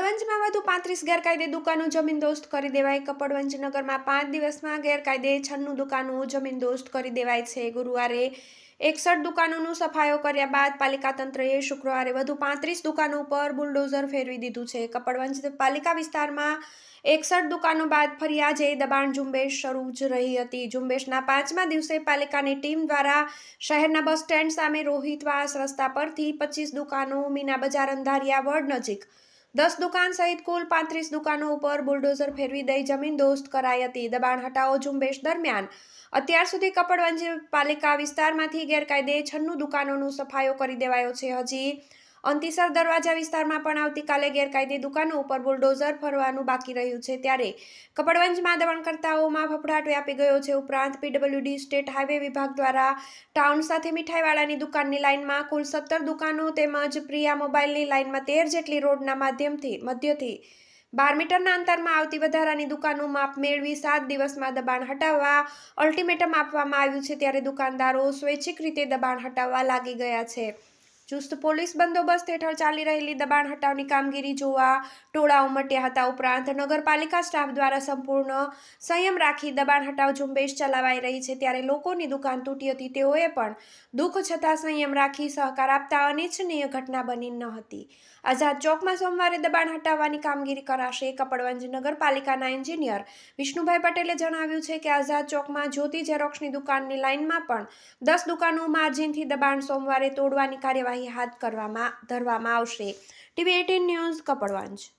કપડવંજમાં વધુ પાંત્રીસ ગેરકાયદે દુકાનો જમીનદોસ્ત કરી દેવાય. કપડવંજ નગરમાં પાંચ દિવસમાં ગેરકાયદે છન્નું દુકાનો જમીનદોસ્ત કરી દેવાય છે. ગુરુવારે એકસઠ દુકાનોનું સફાયો કર્યા બાદ પાલિકા તંત્રએ શુક્રવારે વધુ પાંત્રીસ દુકાનો પર બુલડોઝર ફેરવી દીધું છે. કપડવંજ પાલિકા વિસ્તારમાં એકસઠ દુકાનો બાદ ફરી આજે દબાણ ઝુંબેશ શરૂ જ રહી હતી. ઝુંબેશના પાંચમા દિવસે પાલિકાની ટીમ દ્વારા શહેરના બસ સ્ટેન્ડ સામે રોહિતવાસ રસ્તા પરથી પચીસ દુકાનો મીના બજાર અંધારિયા વર્ડ નજીક દસ દુકાન સહિત કુલ પાંત્રીસ દુકાનો ઉપર બુલડોઝર ફેરવી દઈ જમીન દોસ્ત કરાઈ હતી. દબાણ હટાવો ઝુંબેશ દરમિયાન અત્યાર સુધી કપડવંજ પાલિકા વિસ્તારમાંથી ગેરકાયદે છન્નું દુકાનોનું સફાયો કરી દેવાયો છે. હજી અંતિસર દરવાજા વિસ્તારમાં પણ આવતીકાલે ગેરકાયદે દુકાનો ઉપર બુલડોઝર ફરવાનું બાકી રહ્યું છે. ત્યારે કપડવંજમાં દબાણકર્તાઓમાં ફફડાટ વ્યાપી ગયો છે. ઉપરાંત પીડબ્લ્યુડી સ્ટેટ હાઈવે વિભાગ દ્વારા ટાઉન સાથે મીઠાઈવાળાની દુકાનની લાઇનમાં કુલ સત્તર દુકાનો તેમજ પ્રિયા મોબાઈલની લાઇનમાં તેર જેટલી રોડના માધ્યમથી મધ્યથી બાર મીટરના અંતરમાં આવતી વધારાની દુકાનો માપ મેળવી સાત દિવસમાં દબાણ હટાવવા અલ્ટિમેટમ આપવામાં આવ્યું છે. ત્યારે દુકાનદારો સ્વૈચ્છિક રીતે દબાણ હટાવવા લાગી ગયા છે. ચુસ્ત પોલીસ બંદોબસ્ત હેઠળ ચાલી રહેલી દબાણ હટાવની કામગીરી જોવા ટોળા ઉમટ્યા હતા ઉપરાંત નગરપાલિકા સ્ટાફ દ્વારા સંપૂર્ણ સંયમ રાખી દબાણ હટાવ ઝુંબેશ ચલાવાઈ રહી છે. ત્યારે લોકોની દુકાન તૂટી હતી. તેઓએ પણ દુઃખ છતાં સંયમ રાખી સહકાર આપતા અનિચ્છનીય ઘટના બની ન હતી. આઝાદ ચોકમાં સોમવારે દબાણ હટાવવાની કામગીરી કરાશે. કપડવંજ નગરપાલિકાના એન્જિનિયર વિષ્ણુભાઈ પટેલે જણાવ્યું છે કે આઝાદ ચોકમાં જ્યોતિ ઝેરોક્ષની દુકાનની લાઇનમાં પણ દસ દુકાનો માર્જિનથી દબાણ સોમવારે તોડવાની કાર્યવાહી હાથ કરવામાં ધરવામાં આવશે. TV eighteen news Kapadvanj.